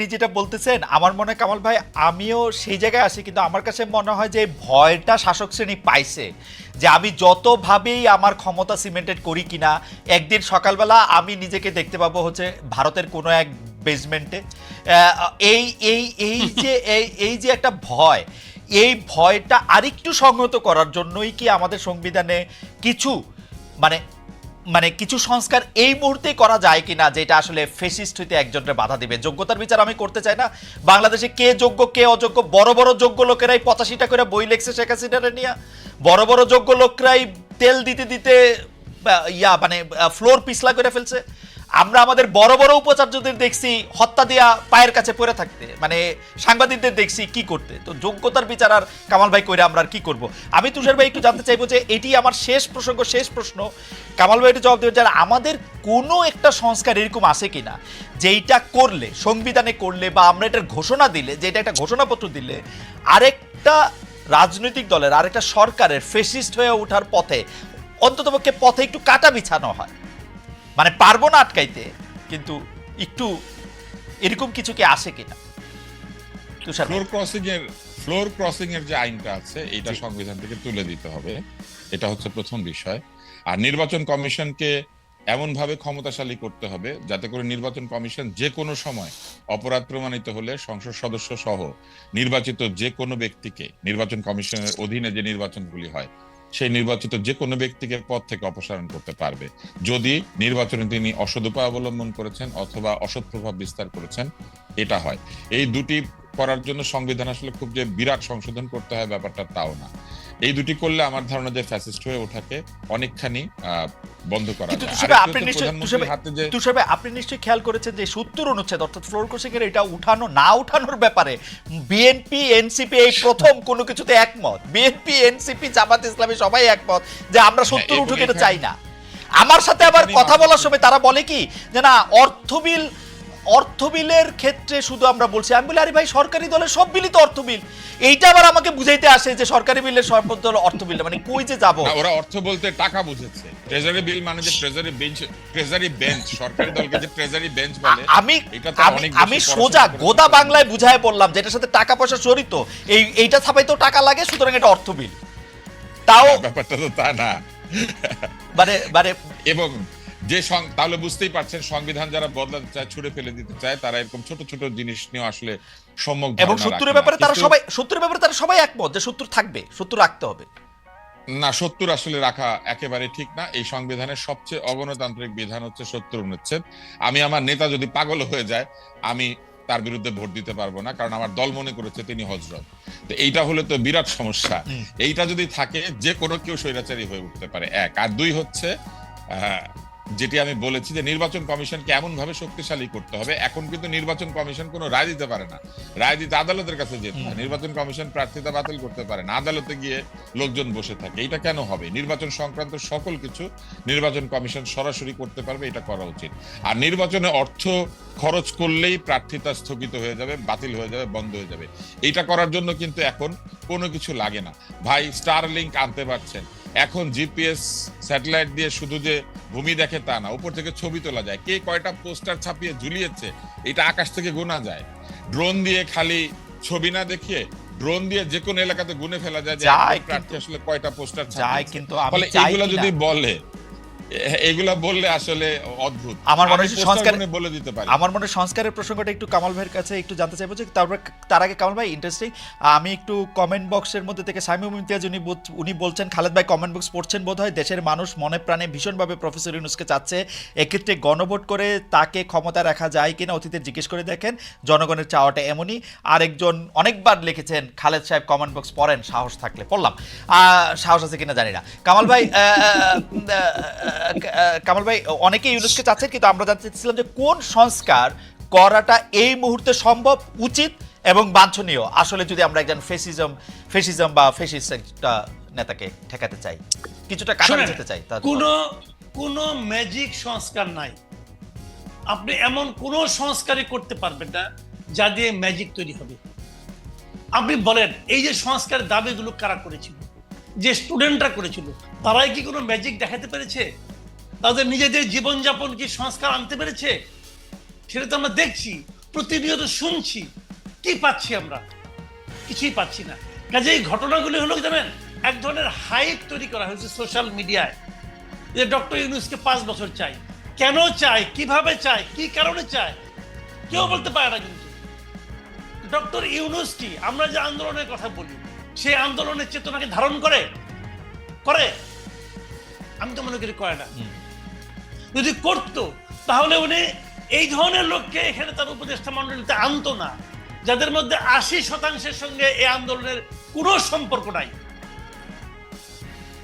আপনি যেটা বলতেছেন আমার মনে হয় কামাল ভাই আমিও সেই জায়গায় আসি কিন্তু আমার কাছে মনে হয় যে ভয়টা শাসক শ্রেণি পাইছে যে আমি যতভাবেই আমার ক্ষমতা সিমেন্টেড করি কিনা একদিন সকালবেলা আমি নিজেকে দেখতে পাবো হচ্ছে ভারতের কোনো এক বেসমেন্টে এই এই এই যে এই এই যে একটা ভয় এই ভয়টা আরেকটু সংহত করার জন্যই কি আমাদের সংবিধানে কিছু মানে মানে কিছু সংস্কার এই মুহূর্তে করা যায় কিনা, যেটা আসলে ফেসিস্ট হইতে একজনের বাধা দিবে। যোগ্যতার বিচার আমি করতে চাই না। বাংলাদেশে কে যোগ্য, কে অযোগ্য, বড় বড় যোগ্য লোকেরাই পঁচাশিটা করে বই লেখছে শেখ হাসিনারে নিয়ে। বড় বড় যোগ্য লোকরাই তেল দিতে দিতে ইয়া মানে ফ্লোর পিছলা করে ফেলছে। আমরা আমাদের বড় বড় উপাচার্যদের দেখছি, হত্যা দিয়া পায়ের কাছে পড়ে থাকতে মানে সাংবাদিকদের দেখছি কি করতে। তো যোগ্যতার বিচার আর কামাল ভাই কইরা আমরা আর কি করব? আমি তুষার ভাই একটু জানতে চাইব যে এটি আমার শেষ প্রসঙ্গ, শেষ প্রশ্ন। কামাল ভাই জবাব দেবেন যে আমাদের কোনো একটা সংস্কার এরকম আছে কিনা? যেইটা করলে, সংবিধানে করলে বা আমরা এটার ঘোষণা দিলে, যে এটা একটা ঘোষণাপত্র দিলে, আরেকটা রাজনৈতিক দলের, আরেকটা সরকারের ফেসিস্ট হয়ে ওঠার পথে, অন্ততপক্ষে পথে একটু কাটা বিছানো হয়। মানে পারব না আটকাইতে কিন্তু একটু এরকম কিছু কি আসে কিনা? তুষার ফ্লোর ক্রসিং এর ফ্লোর ক্রসিং এর যে আইনটা আছে এটা সংবিধান থেকে তুলে দিতে হবে। এটা হচ্ছে প্রথম বিষয়। আর নির্বাচন কমিশনকে এমন ভাবে ক্ষমতাশালী করতে হবে যাতে করে নির্বাচন কমিশন যে কোনো সময় অপরাধ প্রমাণিত হলে সংসদ সদস্য সহ নির্বাচিত যে কোনো ব্যক্তিকে নির্বাচন কমিশনের অধীনে যে নির্বাচনগুলি হয় সেই নির্বাচিত যে কোনো ব্যক্তিকে পদ থেকে অপসারণ করতে পারবে। যদি নির্বাচনে তিনি অসদুপায় উপায় অবলম্বন করেছেন অথবা অসৎ প্রভাব বিস্তার করেছেন, এটা হয়। এই দুটি করার জন্য সংবিধান আসলে খুব যে বিরাট সংশোধন করতে হয় ব্যাপারটা তাও না। এই দুটি করলে আমার ধারণা যে ফ্যাসিস্ট হয়ে ওঠাকে অনেকখানি বন্ধ করা কিন্তু যায়। আপনি নিশ্চয়ই আপনি নিশ্চয়ই খেয়াল করেছেন যে সত্তর অনুচ্ছেদ অর্থাৎ ফ্লোর ক্রসিং এর এটা উঠানো না উঠানোর ব্যাপারে বিএনপি এনসিপি এই প্রথম কোনো কিছুতে একমত। বিএনপি এনসিপি জামাত ইসলামী সবাই একমত যে আমরা সত্তর হ্যাঁ, উঠুক এটা চাই না। আমার সাথে আবার কথা বলার সময় তারা বলে কি যে না অর্থবিল অর্থবিলের ক্ষেত্রে শুধু আমরা বলছি আমি বলি আরে ভাই সরকারি দলের সব বিলই তো অর্থবিল। এইটা আবার আমাকে বুঝাইতে আসে যে সরকারি বিলের সব দল অর্থবিল মানে কই যে যাব? ওরা অর্থ বলতে টাকা বুঝেছে। ট্রেজারি বিল মানে যে ট্রেজারি বেঞ্চ ট্রেজারি বেঞ্চ সরকারি দলকে যে ট্রেজারি বেঞ্চ বলে আমি আমি আমি সোজা গোদা বাংলায় বুঝায় বললাম যেটার সাথে টাকা পয়সা জড়িত। এই এইটা ছাপাইতেও টাকা লাগে সুতরাং এটা অর্থ বিল তাও ব্যাপারটা তো তা না। মানে মানে এবং যে তাহলে বুঝতেই পারছেন সংবিধান যারা বদলাতে চায় ছুড়ে ফেলে দিতে চায় তারা এরকম ছোট ছোট জিনিস নিয়ে আসলে সম্যক এবং সত্তরের ব্যাপারে তারা সবাই সত্তরের ব্যাপারে তারা সবাই একমত যে সত্তর থাকবে সত্তর রাখতে হবে। না সত্তর আসলে রাখা একেবারে ঠিক না। এই সংবিধানের সবচেয়ে অগণতান্ত্রিক বিধান হচ্ছে সত্তর অনুচ্ছেদ। আমি আমার নেতা যদি পাগল হয়ে যায় আমি তার বিরুদ্ধে ভোট দিতে পারব না কারণ আমার দল মনে করেছে তিনি হজরত। তো এইটা হলে তো বিরাট সমস্যা। এইটা যদি থাকে যে কোনো কেউ স্বৈরাচারী হয়ে উঠতে পারে। এক। আর দুই হচ্ছে আহ, যেটি আমি বলেছি যে নির্বাচন কমিশনকে এমন ভাবে শক্তিশালী করতে হবে। এখন কিন্তু নির্বাচন কমিশন কোনো রায় দিতে পারে না। রায় দিতে আদালতের কাছে যেতে হয়। নির্বাচন কমিশন প্রার্থিতা বাতিল করতে পারে না। আদালতে গিয়ে লোকজন বসে থাকে। এটা কেন হবে? নির্বাচন সংক্রান্ত সকল কিছু নির্বাচন কমিশন সরাসরি করতে পারবে এটা করা উচিত। আর নির্বাচনে অর্থ খরচ করলেই প্রার্থিতা স্থগিত হয়ে যাবে বাতিল হয়ে যাবে বন্ধ হয়ে যাবে। এইটা করার জন্য কিন্তু এখন কোনো কিছু লাগে না। ভাই স্টার লিঙ্ক আনতে পারছেন। এখন জিপিএস স্যাটেলাইট দিয়ে শুধু যে ভূমি দেখে তা না উপর থেকে ছবি তোলা যায়। কে কয়টা পোস্টার ছাপিয়ে ঝুলিয়েছে এটা আকাশ থেকে গোনা যায়। ড্রোন দিয়ে খালি ছবি না দেখিয়ে ড্রোন দিয়ে যে কোনো এলাকাতে গুনে ফেলা যায় যে প্রার্থী আসলে কয়টা পোস্টার যায় ছাপিয়েছে। কিন্তু এগুলা। যদি বলে এগুলা বললে আসলে অদ্ভুত। আমার মনে হয় সংস্কার- বলে দিতে পারি। আমার মনে হয় সংস্কারের প্রসঙ্গটা একটু কামাল ভাইয়ের কাছে একটু জানতে চাইব যে তারপর তার আগে কামাল ভাই ইন্টারেস্টিং আমি একটু কমেন্ট বক্সের মধ্যে থেকে সাইমুম ইমতিয়াজ উনি উনি বলছেন খালেদ ভাই কমেন্ট বক্স পড়ছেন বোধ হয় দেশের মানুষ মনে প্রাণে ভীষণভাবে প্রফেসর ইউনুসকে চাচ্ছে। এক্ষেত্রে গণভোট করে তাকে ক্ষমতা রাখা যায় কিনা অতীতে জিজ্ঞেস করে দেখেন জনগণের চাওয়াটা এমনই। আরেকজন অনেকবার লিখেছেন খালেদ সাহেব কমেন্ট বক্স পড়েন সাহস থাকলে পড়লাম। সাহস আছে কিনা জানি না। কামাল ভাই কামাল ভাই অনেকে ইউনুসকে চাচ্ছেন কিন্তু আমরা জানতে চাচ্ছিলাম যে কোন সংস্কার করাটা এই মুহূর্তে সম্ভব উচিত এবং বাঞ্ছনীয়? আসলে যদি আমরা একজন ফেসিজম ফেসিজম বা ফেসিস্ট একটা নেতাকে ঠেকাতে চাই কিছুটা কাটাতে শোনেন, যেতে চাই কোনো কোনো ম্যাজিক সংস্কার নাই। আপনি এমন কোন সংস্কারই করতে পারবেন না যা দিয়ে ম্যাজিক তৈরি হবে। আপনি বলেন এই যে সংস্কারের দাবিগুলো কারা করেছিল যে স্টুডেন্টরা করেছিল তারাই কি কোনো ম্যাজিক দেখাতে পেরেছে? তাদের নিজেদের জীবনযাপন কি সংস্কার আনতে পেরেছে, সেটা তো আমরা দেখছি, প্রতিনিয়ত শুনছি। কি পাচ্ছি আমরা? কিছুই পাচ্ছি না। কাজে এই ঘটনাগুলি হলো জানেন? এক ধরনের হাইপ তৈরি করা হয়েছে সোশ্যাল মিডিয়ায় যে। ডক্টর ইউনুসকে পাঁচ বছর চাই। কেন চাই? কীভাবে চাই? কি কারণে চাই? কেউ বলতে পারে না কিন্তু। ডক্টর ইউনুস কি? আমরা যে আন্দোলনের কথা বলি, সেই আন্দোলনের চেতনাকে ধারণ করে? করে? আমি তো মনে করি করে না। যদি করতো তাহলে উনি এই ধরনের লোককে এখানে তার উপদেষ্টা মন্ডলীতে আনতো না যাদের মধ্যে আশি শতাংশের সঙ্গে এই আন্দোলনের কোনো সম্পর্ক নাই।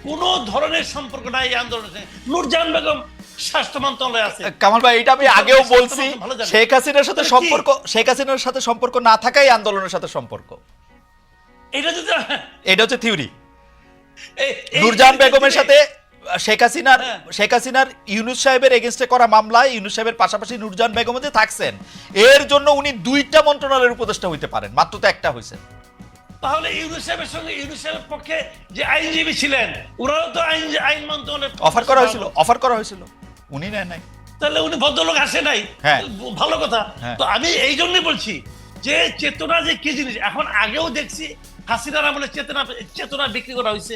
কোনো ধরনের সম্পর্ক নাই এই আন্দোলনের সঙ্গে। নূরজাহান বেগম স্বাস্থ্য মন্ত্রণালয়ে আছে। কামাল ভাই এটা আমি আগেও বলছি। শেখ হাসিনার সাথে সম্পর্ক শেখ হাসিনার সাথে সম্পর্ক না থাকাই আন্দোলনের সাথে সম্পর্ক। এটা যদি এটা হচ্ছে থিওরি। এই- বেগমের সাথে শেখ হাসিনার হ্যাঁ। শেখ হাসিনার ইউনুস সাহেবের এগেনস্টে করা মামলায় ইউনুস সাহেবের পাশাপাশি নূরজাহান বেগম যে থাকছেন এর জন্য উনি দুইটা মন্ত্রণালয়ের উপদেষ্টা হইতে পারেন মাত্র তো একটা হয়েছে তাহলে ইউনুস সাহেবের সঙ্গে ইউনুস সাহেবের পক্ষে যে আইনজীবী ছিলেন ওরাও তো আইন আইন অফার করা হয়েছিল অফার করা হয়েছিল। উনি নেয় নাই। তাহলে উনি ভদ্রলোক আসে নাই। হ্যাঁ। ভালো কথা। হ্যাঁ। তো আমি এই জন্যই বলছি যে চেতনা যে কি জিনিস? এখন আগেও দেখছি হাসিনার আমলে চেতনা চেতনা বিক্রি করা হয়েছে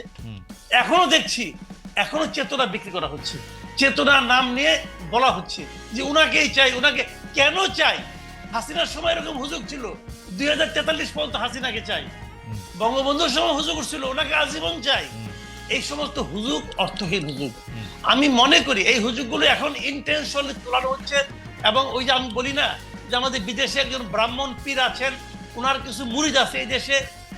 এখনও দেখছি এখনও চেতনা বিক্রি করা হচ্ছে। চেতনার নাম নিয়ে বলা হচ্ছে যে উনাকেই চাই, উনাকে কেন চাই? হাসিনার সময় এরকম হুজুগ ছিল। দুই হাজার তেতাল্লিশ পর্যন্ত হাসিনাকে চাই। বঙ্গবন্ধুর সময় হুজুগ ছিল ওনাকে আজীবন চাই। এই সমস্ত হুজুগ অর্থহীন হুজুগ। আমি মনে করি এই হুজুগগুলো এখন ইন্টেনশনালি তোলানো হচ্ছে এবং ওই যে আমি বলি না যে আমাদের বিদেশে একজন ব্রাহ্মণ পীর আছেন ওনার কিছু মুরিদ আছে এই দেশে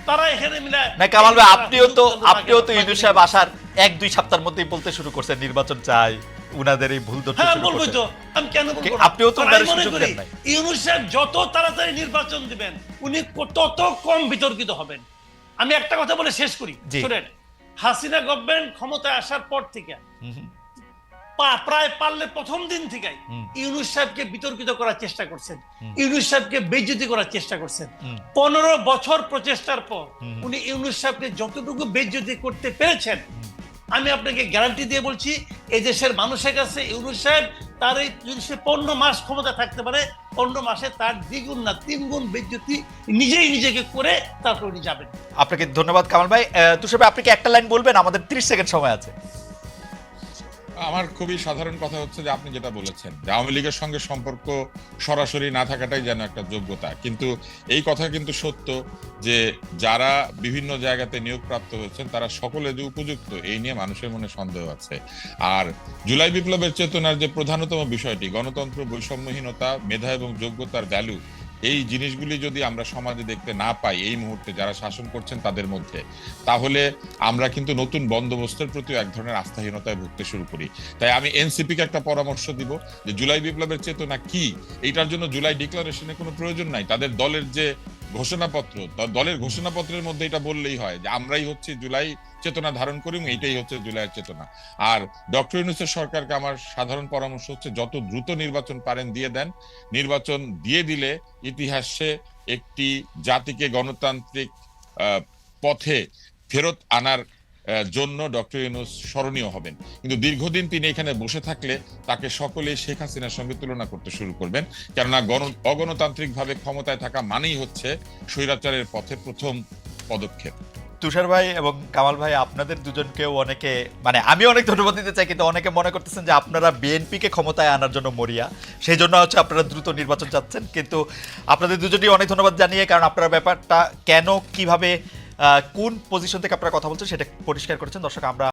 তারা এখানে মিলে না কামাল ভাই আপনিও তো আপনিও তো তাদেরকে ইউনুস সাহেব আসার এক দুই সপ্তাহের মধ্যেই বলতে শুরু করছেন নির্বাচন চাই। উনাদের এই ভুল ধরতে হ্যাঁ তো। আমি কেন বলব আপনিও তো সুযোগ দেন নাই। ইউনুস সাহেব যত তাড়াতাড়ি নির্বাচন দিবেন উনি তত কম বিতর্কিত হবেন। আমি একটা কথা বলে শেষ করি। শুনেন হাসিনা গভর্নমেন্ট ক্ষমতায় আসার পর থেকে প্রায় পারলে প্রথম দিন থেকে ইউনুস সাহেবকে বিতর্কিত করার চেষ্টা করছেন। ইউনুস সাহেবকে বেজ্জতি করার চেষ্টা করছেন। পনেরো বছর প্রচেষ্টার পর উনি ইউনুস সাহেবকে যতটুকু বেজ্জতি করতে পেরেছেন আমি আপনাকে গ্যারান্টি দিয়ে বলছি এই দেশের মানুষের কাছে ইউনুস সাহেব তার এই যদি সে পনেরো মাস ক্ষমতা থাকতে পারে পনেরো মাসে তার দ্বিগুণ না তিন গুণ বেজ্জতি নিজেই নিজেকে করে তারপর উনি যাবেন। আপনাকে ধন্যবাদ কামাল ভাই। তুষার ভাই আপনি একটা লাইন বলবেন? আমাদের 30 সেকেন্ড সময় আছে। আমার খুবই সাধারণ কথা হচ্ছে যে আপনি যেটা বলেছেন যে আওয়ামী লীগের সঙ্গে সম্পর্ক সরাসরি না থাকাটাই যেন একটা যোগ্যতা। কিন্তু এই কথা কিন্তু সত্য যে যারা বিভিন্ন জায়গাতে নিয়োগপ্রাপ্ত হয়েছেন, তারা সকলে যে উপযুক্ত, এই নিয়ে মানুষের মনে সন্দেহ আছে। আর জুলাই বিপ্লবের চেতনার যে প্রধানতম বিষয়টি, গণতন্ত্র বৈষম্যহীনতা, মেধা এবং যোগ্যতার ভ্যালু এই জিনিসগুলি যদি আমরা সমাজে দেখতে না পাই, এই মুহূর্তে যারা শাসন করছেন তাদের মধ্যে, তাহলে আমরা কিন্তু নতুন বন্দোবস্তের প্রতি এক ধরনের আস্থাহীনতায় ভুগতে শুরু করি। তাই আমি এনসিপিকে একটা পরামর্শ দিব যে, জুলাই বিপ্লবের চেতনা কি? এইটার জন্য জুলাই ডিক্লারেশনে কোনো প্রয়োজন নাই। তাদের দলের যে ঘোষণাপত্র দলের ঘোষণাপত্রের মধ্যে এটা বললেই হয় যে আমরাই হচ্ছে জুলাই চেতনা ধারণ করি এইটাই হচ্ছে জুলাইয়ের চেতনা। আর ডক্টর ইউনুসের সরকারকে আমার সাধারণ পরামর্শ হচ্ছে যত দ্রুত নির্বাচন পারেন দিয়ে দেন। নির্বাচন দিয়ে দিলে ইতিহাসে একটি জাতিকে গণতান্ত্রিক পথে ফেরত আনার জন্য ডক্টর ইউনুস স্মরণীয় হবেন। কিন্তু দীর্ঘদিন তিনি এখানে বসে থাকলে তাকে সকলে শেখ হাসিনার সঙ্গে তুলনা করতে শুরু করবেন। কেননা গণ অগণতান্ত্রিক ভাবে ক্ষমতায় থাকা মানেই হচ্ছে স্বৈরাচারের পথে প্রথম পদক্ষেপ। তুষার ভাই এবং কামাল ভাই, আপনাদের দুজনকেও অনেকে মানে আমি অনেক ধন্যবাদ দিতে চাই, কিন্তু অনেকে মনে করতেছেন যে আপনারা বিএনপিকে ক্ষমতায় আনার জন্য মরিয়া। সেই জন্য হচ্ছে আপনারা দ্রুত নির্বাচন চাচ্ছেন। কিন্তু আপনাদের দুজনই অনেক ধন্যবাদ জানিয়ে, কারণ আপনারা ব্যাপারটা কেন, কীভাবে কোন পজিশন থেকে আপনারা কথা বলছেন সেটা পরিষ্কার করেছেন। দর্শক আমরা